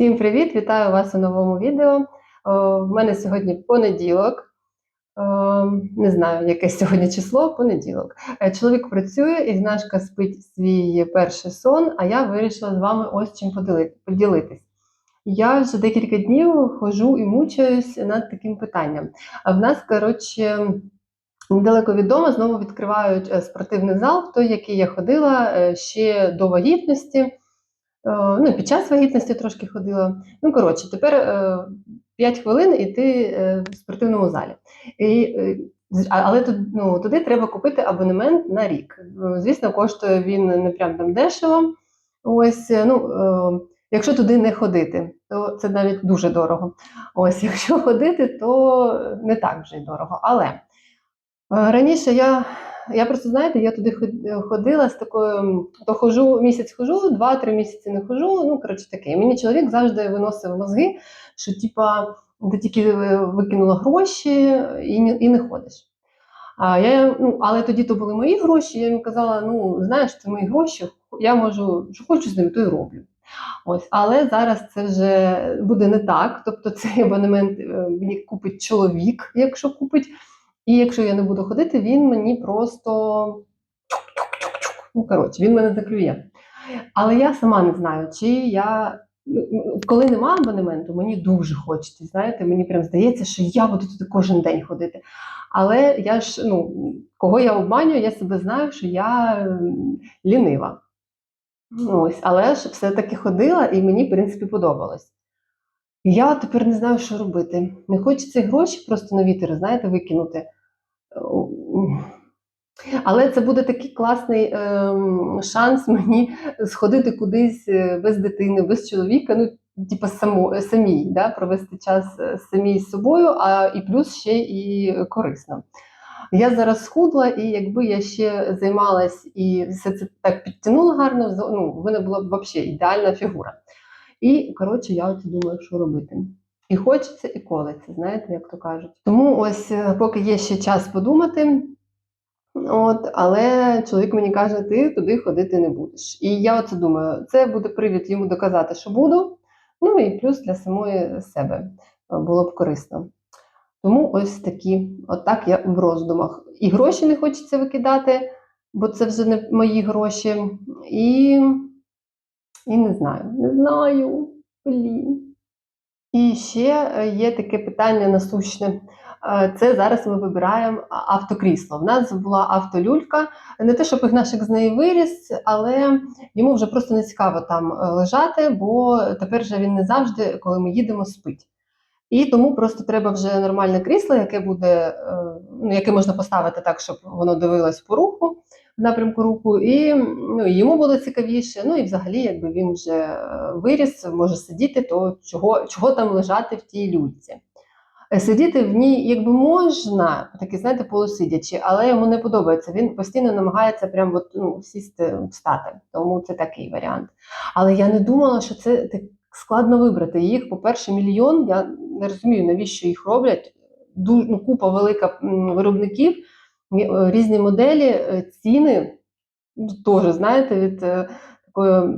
Всім привіт! Вітаю вас у новому відео. В мене сьогодні понеділок. Не знаю, яке сьогодні число, понеділок. Е, Чоловік працює, Ігнашка спить свій перший сон, а я вирішила з вами ось чим поділитись. Я вже декілька днів ходжу і мучаюсь над таким питанням. А в нас, коротше, недалеко від дому знову відкривають е, спортивний зал, в той, який я ходила е, ще до вагітності. Е, Ну, під час вагітності трошки ходила. Ну, коротше, тепер е, 5 хвилин і ти е, в спортивному залі. І, е, але ну, туди треба купити абонемент на рік. Е, Звісно, коштує він не прям там дешево. Ось, е, ну, е, якщо туди не ходити, то це навіть дуже дорого. Ось, якщо ходити, то не так вже й дорого. Але е, раніше я, я просто, знаєте, я туди ходила з такою, то хожу, місяць хожу, два-три місяці не хожу. Ну, коротше таке. І Мені чоловік завжди виносив мозги, що типа ти тільки е, викинула гроші і, не- і не ходиш. А я, ну, але тоді то були мої гроші. Я йому казала: ну, знаєш, це мої гроші, я можу, що хочу з ними, то й роблю. Ось, але зараз це вже буде не так. Тобто цей абонемент е, мені купить чоловік, якщо купить. І якщо я не буду ходити, він мені просто ну, коротше, він мене заклює. Але я сама не знаю, чи я. ну, Коли нема абонементу, мені дуже хочеться. Знаєте, мені прям здається, що я буду туди кожен день ходити. Але я ж, ну, кого я обманюю, я себе знаю, що я лінива. Ось, але ж все-таки ходила і мені, в принципі, подобалось. Я тепер не знаю, що робити. Не хочеться гроші просто на вітер, знаєте, викинути. Але це буде такий класний ем, шанс мені сходити кудись е, без дитини, без чоловіка, ну, типу, само, самій, да, провести час е, самій з собою, а і плюс ще і корисно. Я зараз схудла, і якби я ще займалась і все це так підтягнула гарно, ну, в мене була б взагалі ідеальна фігура. І коротше, я от думаю, що робити. І хочеться, і колеться, знаєте, як то кажуть. Тому ось, е, поки є ще час подумати, От, але чоловік мені каже, ти туди ходити не будеш. І я оце думаю, це буде привід йому доказати, що буду. Ну і плюс для самої себе е, було б корисно. Тому ось такі, отак я в роздумах. І гроші не хочеться викидати, бо це вже не мої гроші. І, і не знаю, не знаю. Блін. І ще е, є таке питання насущне. Е, Це зараз ми вибираємо автокрісло. В нас була автолюлька. Не те, щоб Ігнашик з неї виріс, але йому вже просто не цікаво там е, лежати, бо тепер же він не завжди, коли ми їдемо, спить. І тому просто треба вже нормальне крісло, яке буде, ну, яке можна поставити так, щоб воно дивилось по руху, в напрямку руху, і ну, йому було цікавіше. Ну і взагалі, якби він вже е, виріс, може сидіти, то чого, чого там лежати в тій люльці. Е, Сидіти в ній якби можна, такі, знаєте, полусидячи, але йому не подобається. Він постійно намагається прям от, ну, сісти, встати. Тому це такий варіант. Але я не думала, що це так складно вибрати. Їх, по-перше, мільйон. Я не розумію, навіщо їх роблять. Ду, ну, купа велика виробників, різні моделі, е, ціни ну, теж, знаєте, від е, такої,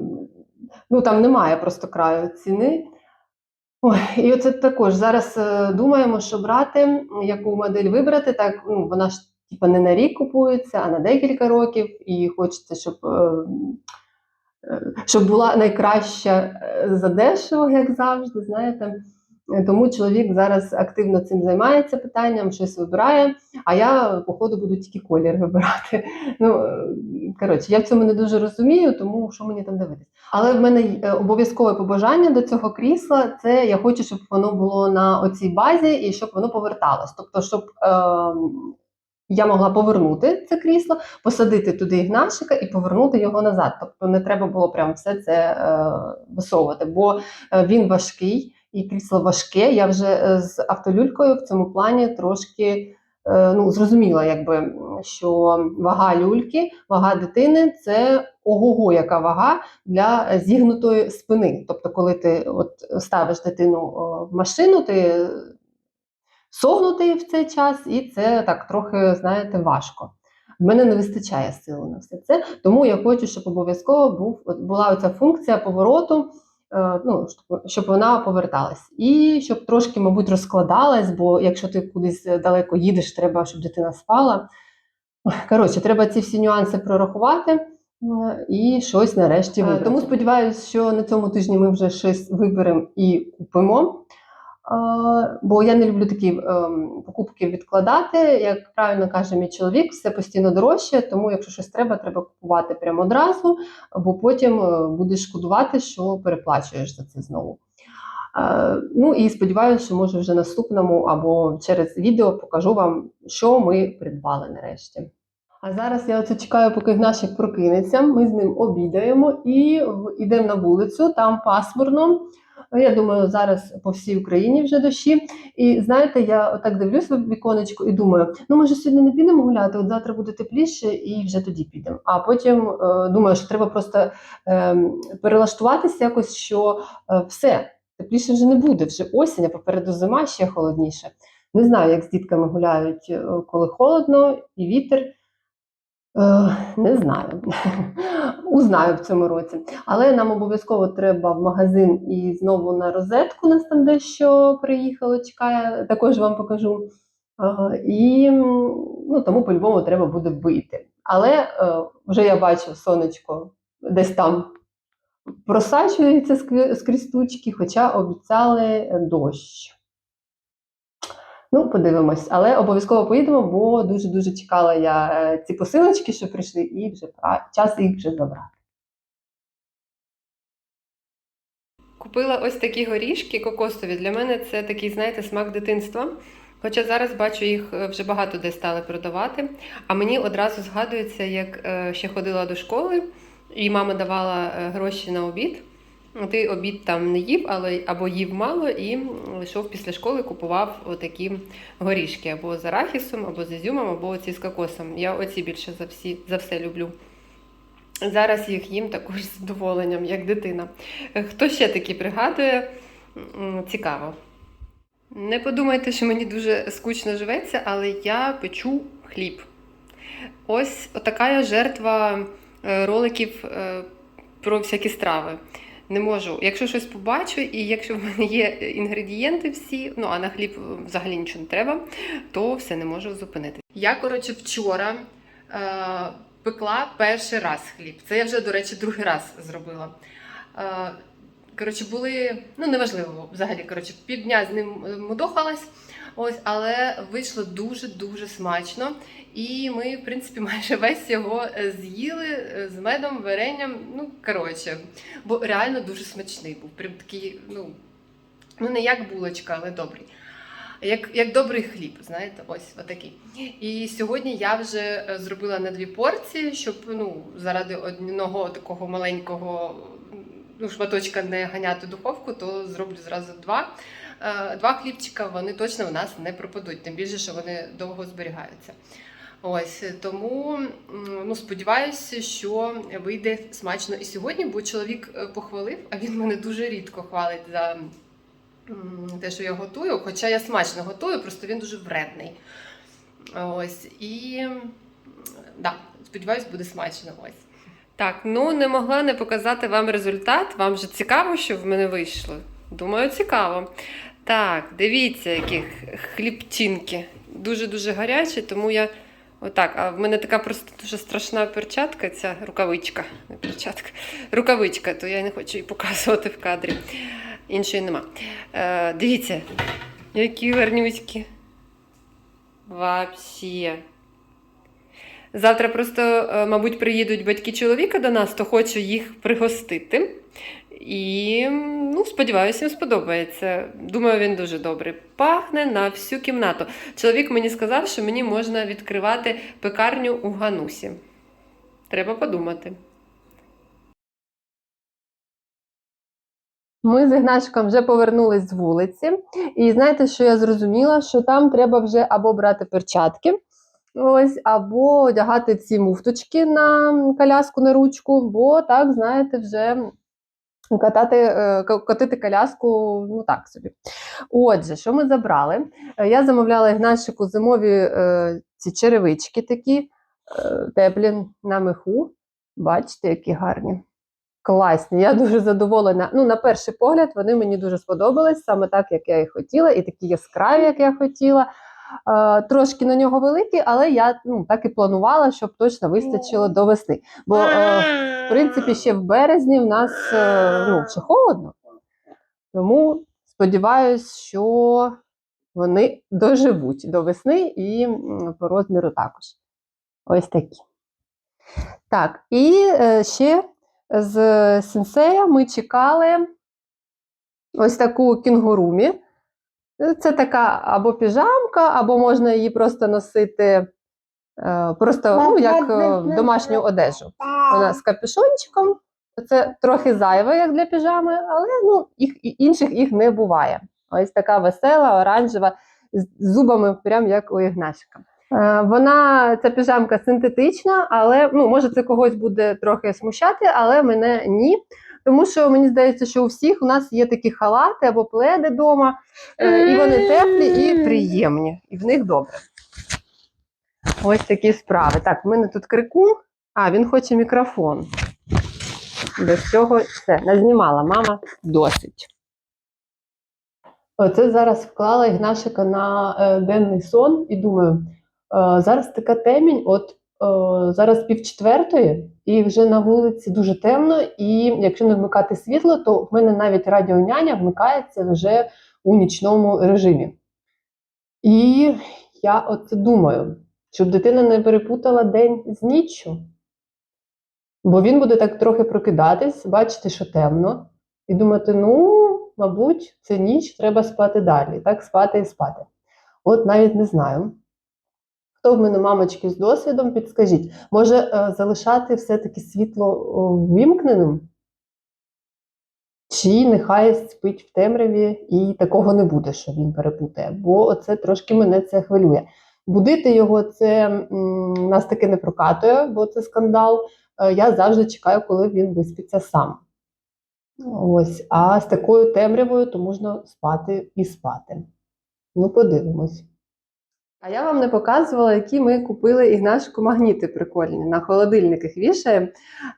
ну там немає просто краю ціни. Ой, і оце також зараз е, думаємо, що брати, яку модель вибрати. Так, ну, вона ж типа не на рік купується, а на декілька років. І хочеться, щоб, е, е, щоб була найкраща е, задешево, як завжди, знаєте. Е, Тому чоловік зараз активно цим займається питанням, щось вибирає, а я, походу, буду тільки колір вибирати. Ну, е, коротше, я в цьому не дуже розумію, тому що мені там дивитись. Але в мене е, обов'язкове побажання до цього крісла це я хочу, щоб воно було на оцій базі і щоб воно поверталось. Тобто, щоб е, я могла повернути це крісло, посадити туди ігнашика і повернути його назад. Тобто не треба було прям все це е, висовувати, бо він важкий і крісло важке. Я вже е, з автолюлькою в цьому плані трошки. е, Ну, зрозуміла, якби що вага люльки, вага дитини це ого-го, яка вага для зігнутої спини. Тобто, коли ти от ставиш дитину в машину, ти согнутий в цей час, і це так трохи, знаєте, важко. В мене не вистачає сили на все це, тому я хочу, щоб обов'язково був, була оця функція повороту ну, щоб, щоб вона поверталась. І щоб трошки, мабуть, розкладалась, бо якщо ти кудись далеко їдеш, треба, щоб дитина спала. Коротше, треба ці всі нюанси прорахувати е, і щось нарешті вибрати. Тому сподіваюся, що на цьому тижні ми вже щось виберемо і купимо. Бо я не люблю такі ем, покупки відкладати. Як правильно каже мій чоловік, все постійно дорожче, тому якщо щось треба, треба купувати прямо одразу, бо потім е, будеш шкодувати, що переплачуєш за це знову. Е, Ну і сподіваюся, що може вже наступному або через відео покажу вам, що ми придбали нарешті. А зараз я оце чекаю, поки Гнашик прокинеться. Ми з ним обідаємо і йдемо на вулицю, там пасмурно. Ну, Я думаю, зараз по всій Україні вже дощі. І знаєте, я отак дивлюся в віконечко і думаю, ну може сьогодні не підемо гуляти, от завтра буде тепліше, і вже тоді підемо. А потім е, думаю, що треба просто е, перелаштуватися якось, що е, все, тепліше вже не буде, вже осінь, а попереду зима ще холодніше. Не знаю, як з дітками гуляють, е, коли холодно і вітер. Е, не знаю. Узнаю в цьому році. Але нам обов'язково треба в магазин і знову на розетку. Нас там дещо приїхало, чекає, також вам покажу. Е, І ну, тому по-любому треба буде вийти. Але е, вже я бачу сонечко десь там просачується скрі- скрізь тучки, хоча обіцяли дощ. Ну, подивимось, але обов'язково поїдемо, бо дуже-дуже чекала я е, ці посилочки, що прийшли, і вже час їх вже забрати. Купила ось такі горішки кокосові. Для мене це такий, знаєте, смак дитинства. Хоча зараз бачу, їх е, вже багато де стали продавати. А мені одразу згадується, як е, ще ходила до школи, і мама давала гроші на обід. Ти обід там не їв, але або їв мало і йшов після школи, купував отакі горішки або з арахісом, або з ізюмом, або оці з кокосом. Я оці більше за всі за все люблю. Зараз їх їм також з задоволенням, як дитина. Е, Хто ще такі пригадує? Цікаво. Не подумайте, що мені дуже скучно живеться, але я печу хліб. Ось така жертва е, роликів е, про всякі страви. Не можу. Якщо щось побачу, і якщо в мене є інгредієнти всі, ну а на хліб е, взагалі нічого не треба, то все не можу зупинити. Я, коротше, вчора е, пекла перший раз хліб. Це я вже, до речі, другий раз зробила. Коротше, були, ну неважливо, взагалі, коротше, півдня з ним е, мудохалась. Ось, але вийшло дуже-дуже смачно. І ми, в принципі, майже весь його е, з'їли е, з медом, варенням. Ну, коротше, бо реально дуже смачний був. Прям такий, ну, ну не як булочка, але добрий. Як, як добрий хліб, знаєте, ось отакий. І сьогодні я вже зробила на дві порції, щоб ну, заради одного такого маленького ну, шматочка не ганяти духовку, то зроблю зразу два. Е, Два хлібчика вони точно в нас не пропадуть, тим більше, що вони довго зберігаються. Ось тому ну, сподіваюся, що вийде смачно і сьогодні, бо чоловік е, похвалив, а він мене дуже рідко хвалить за те, що я готую. Хоча я смачно готую, просто він дуже вредний. Ось і да, сподіваюсь, буде смачно. Ось. Так, ну не могла не показати вам результат. Вам же цікаво, що в мене вийшло? Думаю, цікаво. Так, дивіться, які хлібчинки. Дуже-дуже гарячі, тому я. Отак, а в мене така просто дуже страшна перчатка, ця рукавичка, не перчатка, рукавичка, то я не хочу її показувати в кадрі. Іншої нема. Е, дивіться, які гарнюські. Вообще. Завтра просто, е, мабуть, приїдуть батьки чоловіка до нас, то хочу їх пригостити. І ну, сподіваюся, їм сподобається. Думаю, він дуже добрий. Пахне на всю кімнату. Чоловік мені сказав, що мені можна відкривати пекарню у Ганусі. Треба подумати. Ми з Ігнашиком вже повернулись з вулиці, і знаєте, що я зрозуміла, що там треба вже або брати перчатки, ось, або одягати ці муфточки на коляску на ручку, бо так, знаєте, вже катати, е, катити коляску, ну так собі. Отже, що ми забрали? Е, Я замовляла Ігнашику зимові е, ці черевички такі теплі на меху. Бачите, які гарні. класні. Я дуже задоволена. Ну, на перший погляд, вони мені дуже сподобались, саме так, як я і хотіла, і такі яскраві, як я хотіла. Е, трошки на нього великі, але я ну, так і планувала, щоб точно вистачило до весни. Бо, е, в принципі, ще в березні в нас е, ну, ще холодно. Тому сподіваюся, що вони доживуть до весни і по розміру також. Ось такі. Так, і ще з сенсея ми чекали ось таку кінгурумі. Це така або піжамка, або можна її просто носити е, просто ну, як е, домашню одежу. Вона з капюшончиком. Це трохи зайве, як для піжами, але ну, їх, інших їх не буває. Ось така весела, оранжева, з зубами, прям як у Ігнашика. Е, Вона, ця піжамка синтетична, але ну, може це когось буде трохи смущати, але мене ні. Тому що мені здається, що у всіх у нас є такі халати або пледи вдома, і вони теплі і приємні, і в них добре. Ось такі справи. Так, в мене тут крикун, а він хоче мікрофон. Без цього все, назнімала мама досить. Оце зараз вклала Ігнашика на е, денний сон і думаю, е, зараз така темінь, от е, зараз пів четвертої, і вже на вулиці дуже темно, і якщо не вмикати світло, то в мене навіть радіоняня вмикається вже у нічному режимі. І я от думаю, щоб дитина не перепутала день з ніччю. Бо він буде так трохи прокидатись, бачити, що темно, і думати, ну, мабуть, це ніч, треба спати далі. Так спати і спати. От навіть не знаю. Хто в мене мамочки з досвідом, підскажіть, може е, залишати все-таки світло о, ввімкненим? Чи нехай спить в темряві і такого не буде, що він перепутає, бо це трошки мене це хвилює. Будити його це м, нас таки не прокатує, бо це скандал. Е, Я завжди чекаю, коли він виспиться сам. Ось, а з такою темрявою то можна спати і спати. Ну, подивимось. А я вам не показувала, які ми купили Ігнашку магніти прикольні. На холодильник їх вішаємо.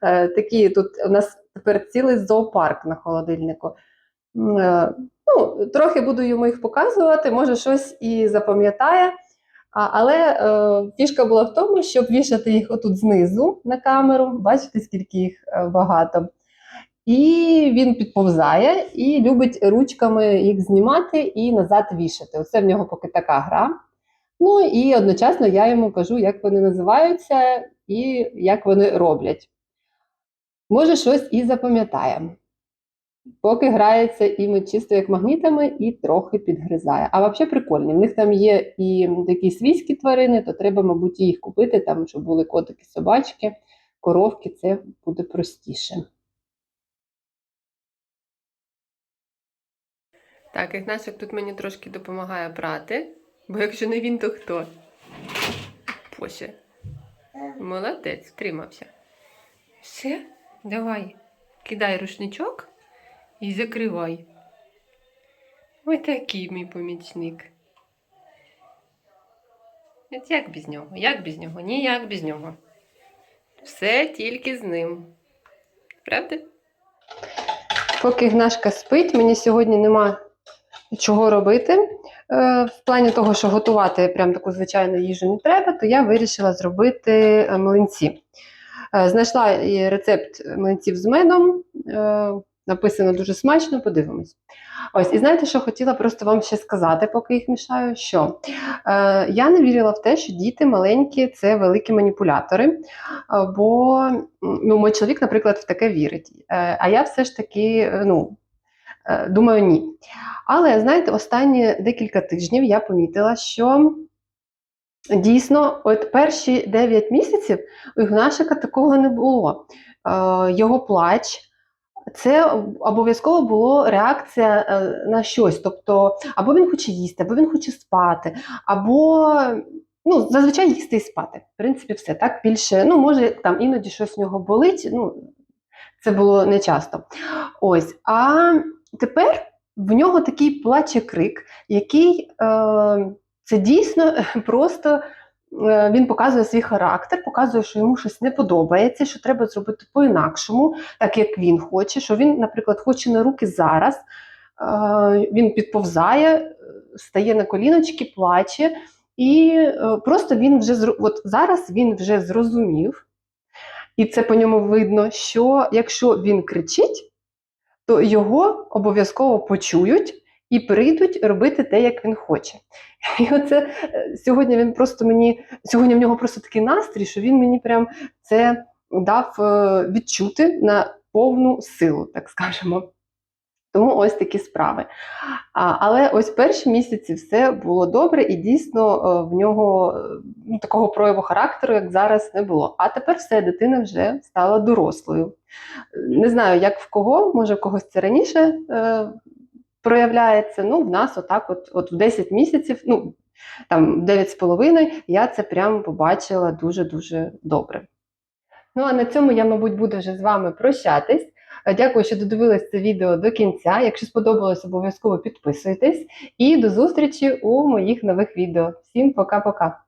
Е, такі тут у нас тепер цілий зоопарк на холодильнику. Е, ну, трохи буду йому їх показувати, може щось і запам'ятає. Але е, фішка була в тому, щоб вішати їх отут знизу на камеру. Бачите, скільки їх багато. І він підповзає і любить ручками їх знімати і назад вішати. Оце в нього поки така гра. Ну і одночасно я йому кажу, як вони називаються і як вони роблять. Може, щось і запам'ятає. Поки грається і ми чисто як магнітами, і трохи підгризає. А взагалі прикольні. В них там є і такі свійські тварини, то треба, мабуть, їх купити, там, щоб були котики, собачки, коровки, це буде простіше. Так, Ігнасик тут мені трошки допомагає брати, бо якщо не він, то хто? Поше. Молодець, втримався. Все, давай, кидай рушничок і закривай. Ось такий мій помічник. От як без нього? Як без нього? Ніяк без нього. Все тільки з ним. Правда? Поки Гнашка спить, мені сьогодні нема чого робити. Е, в плані того, що готувати прям таку звичайну їжу не треба, то я вирішила зробити е, млинці. Е, Знайшла рецепт млинців з медом. Написано дуже смачно, подивимось. Ось, і знаєте, що хотіла просто вам ще сказати, поки їх мішаю, що е, я не вірила в те, що діти маленькі це великі маніпулятори. Бо ну, мій чоловік, наприклад, в таке вірить. Е, а я все ж таки, ну, думаю, ні. Але знаєте, останні декілька тижнів я помітила, що дійсно, от перші 9 місяців у Ігнашика такого не було. Е, Його плач. Це обов'язково була реакція е, на щось. Тобто, або він хоче їсти, або він хоче спати, або ну, зазвичай їсти і спати. В принципі, все так більше. Ну, може, там іноді щось в нього болить. Ну, це було не часто. Ось. А тепер в нього такий плаче крик, який е, це дійсно просто е, він показує свій характер, показує, що йому щось не подобається, що треба зробити по-інакшому, так як він хоче, що він, наприклад, хоче на руки зараз. Е, Він підповзає, е, стає на коліночки, плаче, і е, просто він вже от зараз він вже зрозумів, і це по ньому видно, що якщо він кричить, то його обов'язково почують і прийдуть робити те, як він хоче. І оце е, сьогодні він просто мені, сьогодні в нього просто такий настрій, що він мені прям це дав е, відчути на повну силу, так скажемо. Тому ось такі справи. Але ось перші місяці все було добре, і дійсно е, в нього ну, такого прояву характеру, як зараз, не було. А тепер все, дитина вже стала дорослою. Не знаю, як в кого, може в когось це раніше е, проявляється. Ну, в нас отак, от, от в 10 місяців, ну там 9 з половиною, я це прям побачила дуже-дуже добре. Ну а на цьому я, мабуть, буду вже з вами прощатись. Е, Дякую, що додивились це відео до кінця. Якщо сподобалось, обов'язково підписуйтесь. І до зустрічі у моїх нових відео. Всім пока-пока!